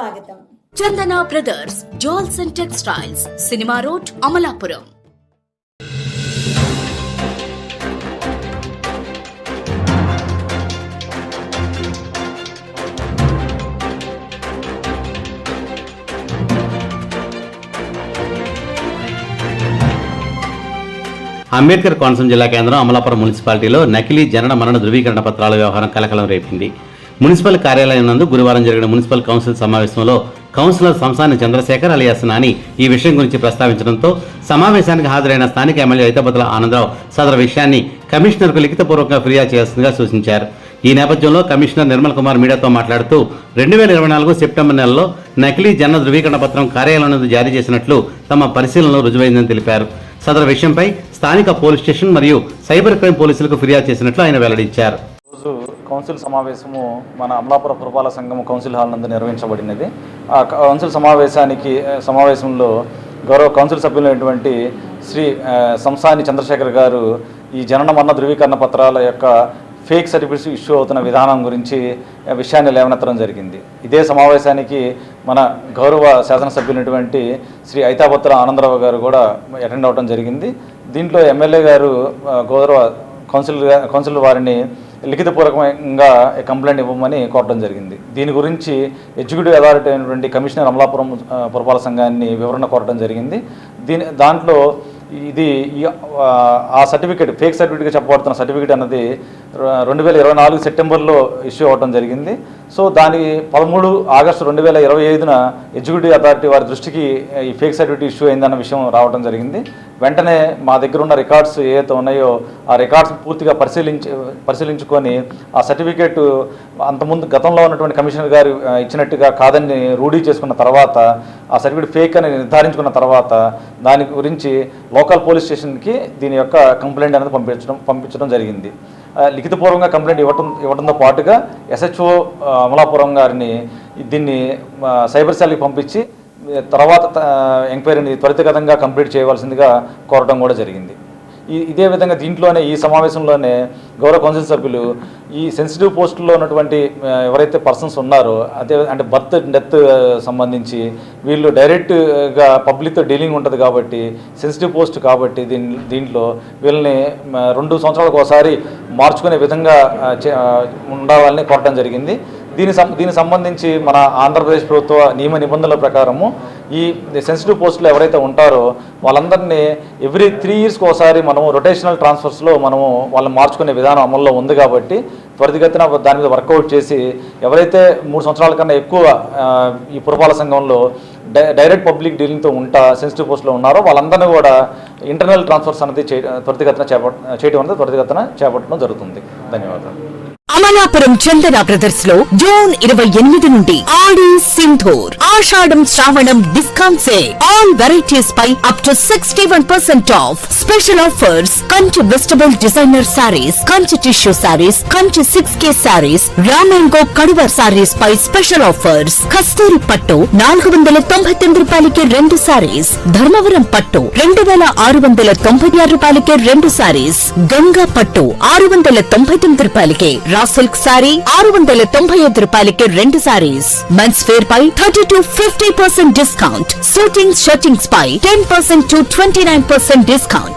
స్వాగతం. Chandana brothers jewels and textiles cinema road Amalapuram. Ambedkar Konaseema జిల్లా కేంద్రం అమలాపురం మున్సిపాలిటీలో నకిలీ జనన మరణ ధృవీకరణ పత్రాల వ్యవహారం కలకలం రేపింది. మున్సిపల్ కార్యాలయం నందు గురువారం జరిగిన మున్సిపల్ కౌన్సిల్ సమావేశంలో కౌన్సిలర్ సంసాని చంద్రశేఖర్ అలియాస్ నాని ఈ విషయం గురించి ప్రస్తావించడంతో సమావేశానికి హాజరైన స్థానిక ఎమ్మెల్యే ఐతబతుల ఆనందరావు సదరు విషయాన్ని కమిషనర్కు లిఖితపూర్వకంగా ఫిర్యాదు చేయాల్సిందిగా సూచించారు. ఈ నేపథ్యంలో కమిషనర్ నిర్మల్ కుమార్ మీడియాతో మాట్లాడుతూ రెండు వేల ఇరవై నాలుగు సెప్టెంబర్ నెలలో నకిలీ జన ధృవీకరణ పత్రం కార్యాలయం నుండి జారీ చేసినట్లు తమ పరిశీలనలో రుజువైందని తెలిపారు. సదరు విషయంపై స్థానిక పోలీస్ స్టేషన్ మరియు సైబర్ క్రైమ్ పోలీసులకు ఫిర్యాదు చేసినట్లు ఆయన వెల్లడించారు. కౌన్సిల్ సమావేశము మన అమలాపుర పురపాలక సంఘం కౌన్సిల్ హాల్ నందు నిర్వహించబడినది. ఆ కౌన్సిల్ సమావేశానికి సమావేశంలో గౌరవ కౌన్సిల్ సభ్యులైనటువంటి శ్రీ సంసాని చంద్రశేఖర్ గారు ఈ జనన మరణ ధృవీకరణ పత్రాల యొక్క ఫేక్ సర్టిఫికేట్స్ ఇష్యూ అవుతున్న విధానం గురించి విషయాన్ని లేవనెత్తడం జరిగింది. ఇదే సమావేశానికి మన గౌరవ శాసనసభ్యులైనటువంటి శ్రీ ఐతాపత్ర ఆనందరావు గారు కూడా అటెండ్ అవ్వడం జరిగింది. దీంట్లో ఎమ్మెల్యే గారు గౌరవ కౌన్సిల్ కౌన్సిల్ వారిని లిఖితపూర్వకంగా కంప్లైంట్ ఇవ్వమని కోరడం జరిగింది. దీని గురించి ఎగ్జిక్యూటివ్ అథారిటీ అయినటువంటి కమిషనర్ అమలాపురం పురపాలక సంఘాన్ని వివరణ కోరడం జరిగింది. దీని దాంట్లో ఇది ఆ, సర్టిఫికేట్ ఫేక్ సర్టిఫికేట్ చెప్పబడుతున్న సర్టిఫికేట్ అన్నది రెండు వేల ఇరవై నాలుగు సెప్టెంబర్లో ఇష్యూ అవ్వడం జరిగింది. సో దాని పదమూడు ఆగస్టు రెండు వేల ఇరవై ఐదున ఎగ్జిక్యూటివ్ అథారిటీ వారి దృష్టికి ఈ ఫేక్ సర్టిఫికేట్ ఇష్యూ అయిందన్న విషయం రావడం జరిగింది. వెంటనే మా దగ్గర ఉన్న రికార్డ్స్ ఏవైతే ఉన్నాయో ఆ రికార్డ్స్ పూర్తిగా పరిశీలించి పరిశీలించుకొని ఆ సర్టిఫికేట్ అంతకుముందు గతంలో ఉన్నటువంటి కమిషనర్ గారు ఇచ్చినట్టుగా కాదని రూఢీ చేసుకున్న తర్వాత ఆ సర్టిఫికేట్ ఫేక్ అని నిర్ధారించుకున్న తర్వాత దాని గురించి లోకల్ పోలీస్ స్టేషన్కి దీని యొక్క కంప్లైంట్ అనేది పంపించడం పంపించడం జరిగింది. ఆ, లిఖితపూర్వకంగా కంప్లైంట్ ఇవ్వటం ఇవ్వడంతో పాటుగా ఎస్హెచ్ఓ అమలాపురం గారిని దీన్ని సైబర్ సెల్కి పంపించి తర్వాత ఎంక్వైరీని త్వరితగతంగా కంప్లీట్ చేయవలసిందిగా కోరడం కూడా జరిగింది. ఈ ఇదే విధంగా దీంట్లోనే ఈ సమావేశంలోనే గౌరవ కౌన్సిల్ సభ్యులు ఈ సెన్సిటివ్ పోస్టుల్లో ఉన్నటువంటి ఎవరైతే పర్సన్స్ ఉన్నారో అదే అంటే బర్త్ డెత్ సంబంధించి వీళ్ళు డైరెక్ట్గా పబ్లిక్తో డీలింగ్ ఉంటుంది కాబట్టి సెన్సిటివ్ పోస్ట్ కాబట్టి దీని దీంట్లో వీళ్ళని రెండు సంవత్సరాలకు ఒకసారి మార్చుకునే విధంగా చే- ఉండాలని కోరడం జరిగింది. దీని సం దీనికి సంబంధించి మన ఆంధ్రప్రదేశ్ ప్రభుత్వ నియమ నిబంధనల ప్రకారము ఈ సెన్సిటివ్ పోస్టులు ఎవరైతే ఉంటారో వాళ్ళందరినీ ఎవ్రీ త్రీ ఇయర్స్కి ఒకసారి మనము రొటేషనల్ ట్రాన్స్ఫర్స్లో మనము వాళ్ళని మార్చుకునే విధానం అమల్లో ఉంది కాబట్టి త్వరితగతిన దాని మీద వర్కౌట్ చేసి ఎవరైతే మూడు సంవత్సరాల కన్నా ఎక్కువ ఈ పురపాలక సంఘంలో డై డైరెక్ట్ పబ్లిక్ డీలింగ్తో ఉంటా సెన్సిటివ్ పోస్టులో ఉన్నారో వాళ్ళందరినీ కూడా ఇంటర్నల్ ట్రాన్స్ఫర్స్ అనేది చే త్వరితగతిన చేపట్ చేయడం అనేది త్వరితగతిన చేపట్టడం జరుగుతుంది. ధన్యవాదాలు. అమలాపురం చందన బ్రదర్స్లో జూన్ ఇరవై ఎనిమిది నుండి ఆడి సింధూర్. ఆషాఢం శ్రావణం discount sale all varieties pi up to sixty one percent off special offers. Kanchi vegetable designer saris Kanchi tissue saris Kanchi six K saris రామాంగో కడువర్ సారీస్ పై స్పెషల్ ఆఫర్స్. కస్తూరి పట్టు నాలుగు వందల తొంభై తొమ్మిది రూపాయలకి రెండు సారీస్ ధర్మవరం పట్టు రెండు వేల ఆరు వందల తొంభై ఆరు రూపాయలకి రెండు సారీస్ గంగా పట్టు ఆరు వందల తొంభై తొమ్మిది రూపాయలకి రా సిల్క్ సారీ ఆరు వందల తొంభై ఐదు రూపాయలకి రెండు saris men's wear pi thirty to fifty percent discount suitings shirtings pi ten percent to twenty nine percent discount